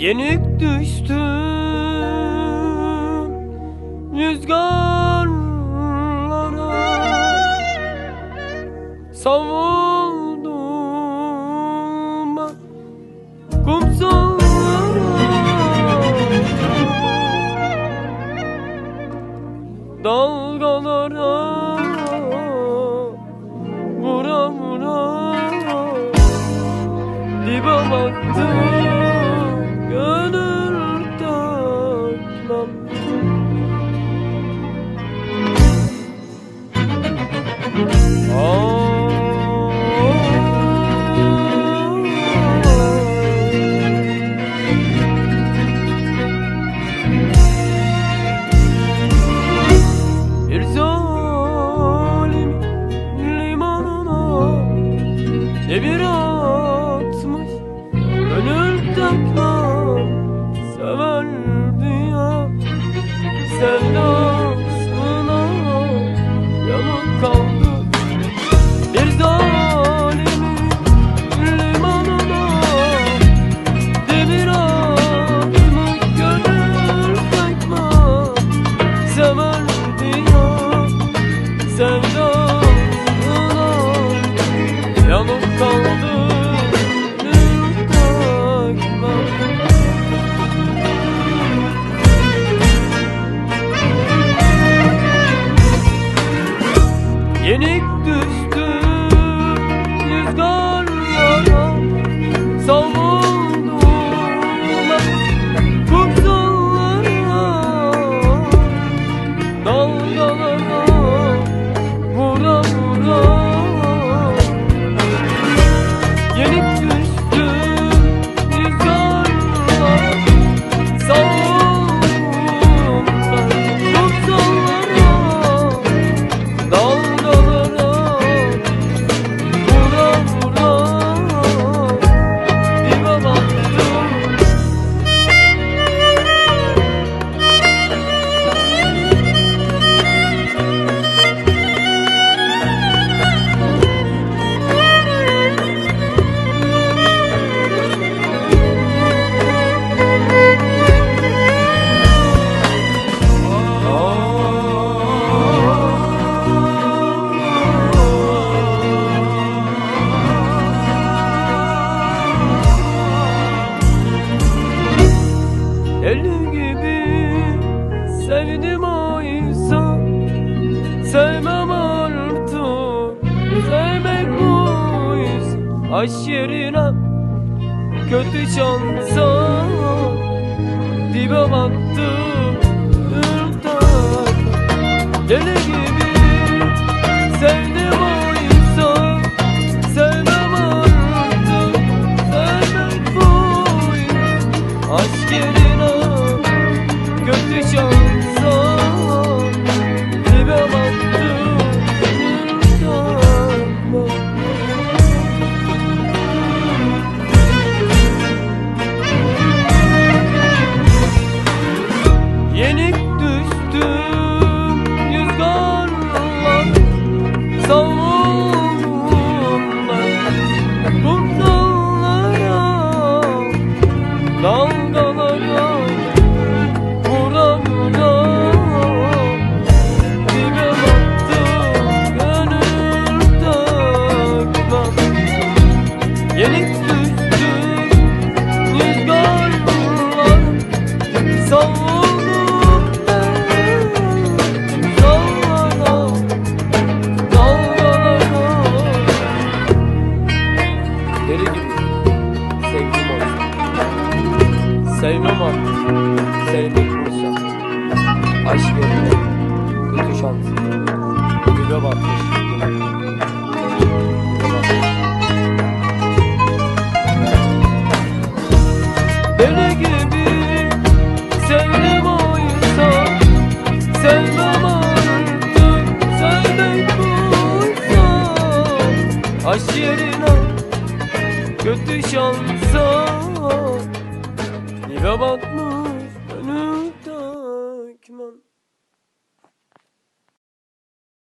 Yenik düştüm rüzgarlara. Savuldum kumsallara Dalgalara vura vura Dibe baktım Gönül takmam Severdi ya Sevdasına Yanıp kaldı. Bir zalim limanına Demir atmış Gönül takmam Severdi ya Sevdasına Yanıp kaldı Yenik düştüm sevdim oysa Sevmem artık. Sevmek buysa Aşk yerine Kötü şansa Dibe baktım. Ürtak Deli gibi Sevdim oysa Sevmem artık. Sevmek buysa Aşk yerine düştüm Sevmem artık. Sevmek buysa Aşk yerine Kötü şans. Dibe batmış. Deli gibi Sevdim oysa Sevmem artık. Sevmek buysa Aşk yerine Kötü şansa Robot